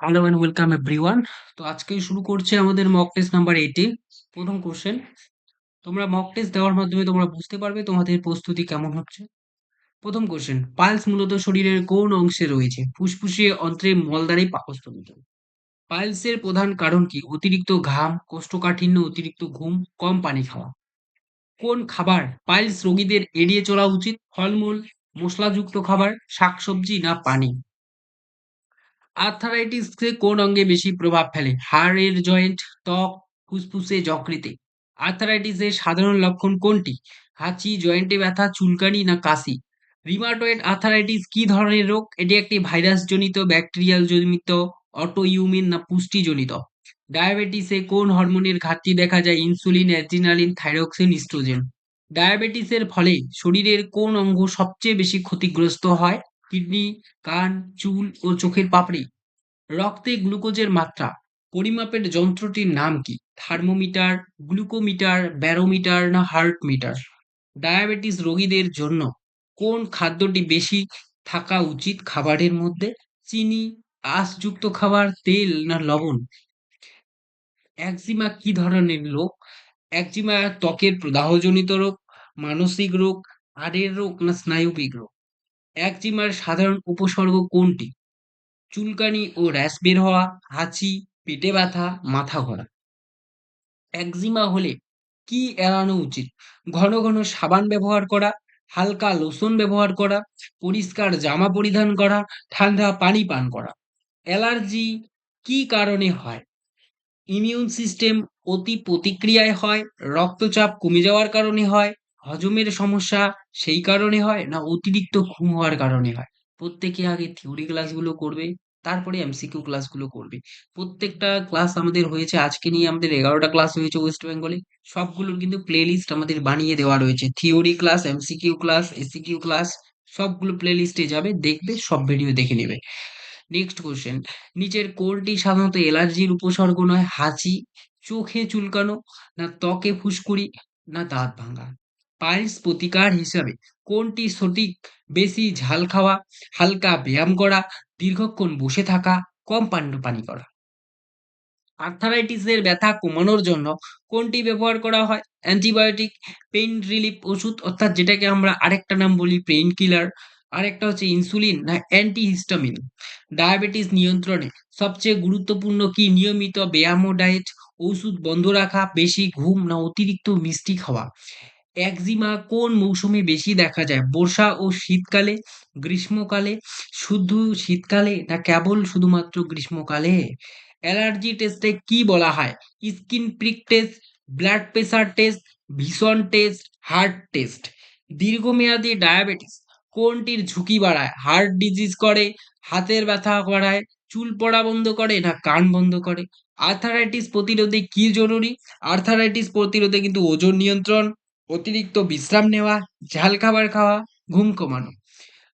Hello and welcome everyone তো আজকে শুরু করছে আমাদের মক টেস্ট নাম্বার এইটি প্রথম কোশ্চেন তোমরা মক টেস্ট দেওয়ার মাধ্যমে তোমরা বুঝতে পারবে তোমাদের প্রস্তুতি কেমন হচ্ছে। প্রথম কোশ্চেন পালস মূলত শরীরের কোন অংশে রয়েছে? ফুসফুসে, অন্ত্রে, মলদ্বারে, পাকস্থলিত। পাইলসের প্রধান কারণ কি? অতিরিক্ত ঘাম, কোষ্ঠকাঠিন্য, অতিরিক্ত ঘুম, কম পানি খাওয়া। কোন খাবার পাইলস রোগীদের এড়িয়ে চলা উচিত? ফলমূল, মশলাযুক্ত খাবার, শাকসবজি না পানি? আর্থারাইটিসে কোন অঙ্গে বেশি প্রভাব ফেলে? হাড়ের জয়েন্ট, ত্বক, ফুসফুসে, যকৃতে। আর্থারাইটিসের সাধারণ লক্ষণ কোনটি? হাঁচি, জয়েন্টে ব্যথা, চুলকানি না কাশি? রিমাটয়েড আর্থারাইটিস কি ধরনের রোগ? এটি একটি ভাইরাস জনিত ব্যাকটেরিয়াল জনিত অটোইউমিন না পুষ্টিজনিত? ডায়াবেটিসে কোন হরমোনের ঘাটতি দেখা যায়? Insulin, adrenaline, thyroxine, oestrogen. ডায়াবেটিসের ফলে শরীরের কোন অঙ্গ সবচেয়ে বেশি ক্ষতিগ্রস্ত হয়? কিডনি, কান, চুল ও চোখের পাপড়ি। রক্তে গ্লুকোজের মাত্রা। পরিমাপের যন্ত্রটির নাম কি? থার্মোমিটার, গ্লুকোমিটার, ব্যারোমিটার না হার্ট মিটার ডায়াবেটিস রোগীদের জন্য কোন খাদ্যটি বেশি থাকা উচিত খাবারের মধ্যে? চিনি, আঁশযুক্ত খাবার, তেল না লবণ? একজিমা কি ধরনের রোগ? একজিমা ত্বকের প্রদাহজনিত রোগ, মানসিক রোগ, হাড়ের রোগ না স্নায়বিক রোগ? একজিমার সাধারণ উপসর্গ কোনটি? চুলকানি ও র্যাশ বের হওয়া, হাঁচি, পেটে ব্যথা, মাথা ঘোরা। একজিমা হলে কি এড়ানো উচিত? ঘন ঘন সাবান ব্যবহার করা, হালকা লোশন ব্যবহার করা, পরিষ্কার জামা পরিধান করা, ঠান্ডা পানি পান করা। অ্যালার্জি কি কারণে হয়? ইমিউন সিস্টেম অতি প্রতিক্রিয়ায় হয়, রক্তচাপ কমে যাওয়ার কারণে হয় হজমের সমস্যা সেই কারণে হয় না অতিরিক্ত ঘুম হওয়ার কারণে হয়? প্রত্যেকে আগে থিওরি ক্লাসগুলো করবে, তারপরে এমসিকিউ ক্লাসগুলো করবে। প্রত্যেকটা ক্লাস আমাদের হয়েছে, আজকে নিয়ে আমাদের এগারোটা ক্লাস হয়েছে ওয়েস্ট বেঙ্গলে সবগুলোর কিন্তু প্লেলিস্ট আমাদের বানিয়ে দেওয়া রয়েছে। Theory class MCQ class SCQ class সবগুলো প্লে প্লেলিস্টে যাবে, দেখবে, সব ভিডিও দেখে নেবে। নেক্সট কোশ্চেন নিচের কোনটি সাধারণত অ্যালার্জির উপসর্গ নয়? হাঁচি, চোখে চুলকানো, না ত্বকে ফুসকুড়ি, না দাঁত ভাঙা? পাইলস প্রতিকার হিসাবে কোনটি সঠিক? বেশি ঝাল খাওয়া, হালকা ব্যায়াম করা, দীর্ঘক্ষণ বসে থাকা, কম পানি করা। আর্থারাইটিসের ব্যথা কমানোর জন্য কোনটি ব্যবহার করা হয়? অ্যান্টিবায়োটিক, পেইন রিলিফ ওষুধ, অর্থাৎ যেটাকে আমরা আরেকটা নাম বলি পেইন কিলার, আরেকটা হচ্ছে ইনসুলিন না অ্যান্টিহিস্টামিন। ডায়াবেটিস নিয়ন্ত্রণে সবচেয়ে গুরুত্বপূর্ণ কি? নিয়মিত ব্যায়াম ও ডায়েট ওষুধ বন্ধ রাখা, বেশি ঘুম না অতিরিক্ত মিষ্টি খাওয়া। একজিমা কোন মৌসুমে বেশি দেখা যায়? বর্ষা ও শীতকালে? গ্রীষ্মকালে? শুধু শীতকালে? না কেবল শুধুমাত্র গ্রীষ্মকালে? অ্যালার্জি টেস্টে কি বলা হয়? Skin prick test, blood pressure test vision test, heart test. দীর্ঘমেয়াদী ডায়াবেটিস কোনটির ঝুঁকি বাড়ায়? হার্ট ডিজিজ করে, হাতের ব্যথা বাড়ায়, চুল পড়া বন্ধ করে, না কান বন্ধ করে? আর্থারাইটিস প্রতিরোধে কি জরুরি? আর্থারাইটিস প্রতিরোধে কিন্তু ওজন নিয়ন্ত্রণ অতিরিক্ত বিশ্রাম নেওয়া, ঝাল খাবার খাওয়া, ঘুম কমানো।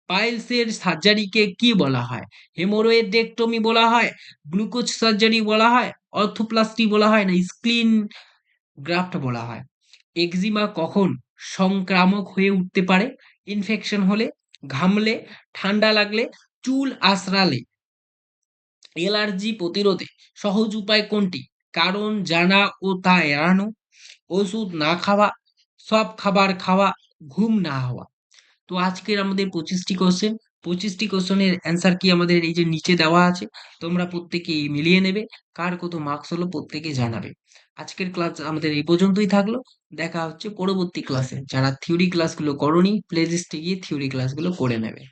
পাইলসের সার্জারিকে কি বলা হয়? হেমোরয়েডেক্টমি বলা হয়? গ্লুকোজ সার্জারি বলা হয়? অর্থোপ্লাস্টি বলা হয়? না স্ক্লিন গ্রাফট বলা হয়? এক্সিমা কখন সংক্রামক হয়ে উঠতে পারে? ইনফেকশন হলে, ঘামলে, ঠান্ডা লাগলে, চুল আশ্রালে এলার্জি প্রতিরোধে সহজ উপায় কোনটি? কারণ, জানা ও তা এড়ানো। ওষুধ না খাওয়া সব খাবার খাওয়া, ঘুম না হওয়া। তো আজকের আমাদের পঁচিশটি কোশ্চেন পঁচিশটি কোশ্চেনের অ্যান্সার কি আমাদের এই যে নিচে দেওয়া আছে? তোমরা প্রত্যেকে মিলিয়ে নেবে। কার কত মার্কস হলো প্রত্যেকে জানাবে। আজকের ক্লাস আমাদের এই পর্যন্তই থাকল। দেখা হচ্ছে পরবর্তী ক্লাসে যারা থিওরি ক্লাসগুলো করনি প্লে লিস্টে গিয়ে থিওরি ক্লাসগুলো করে নেবে।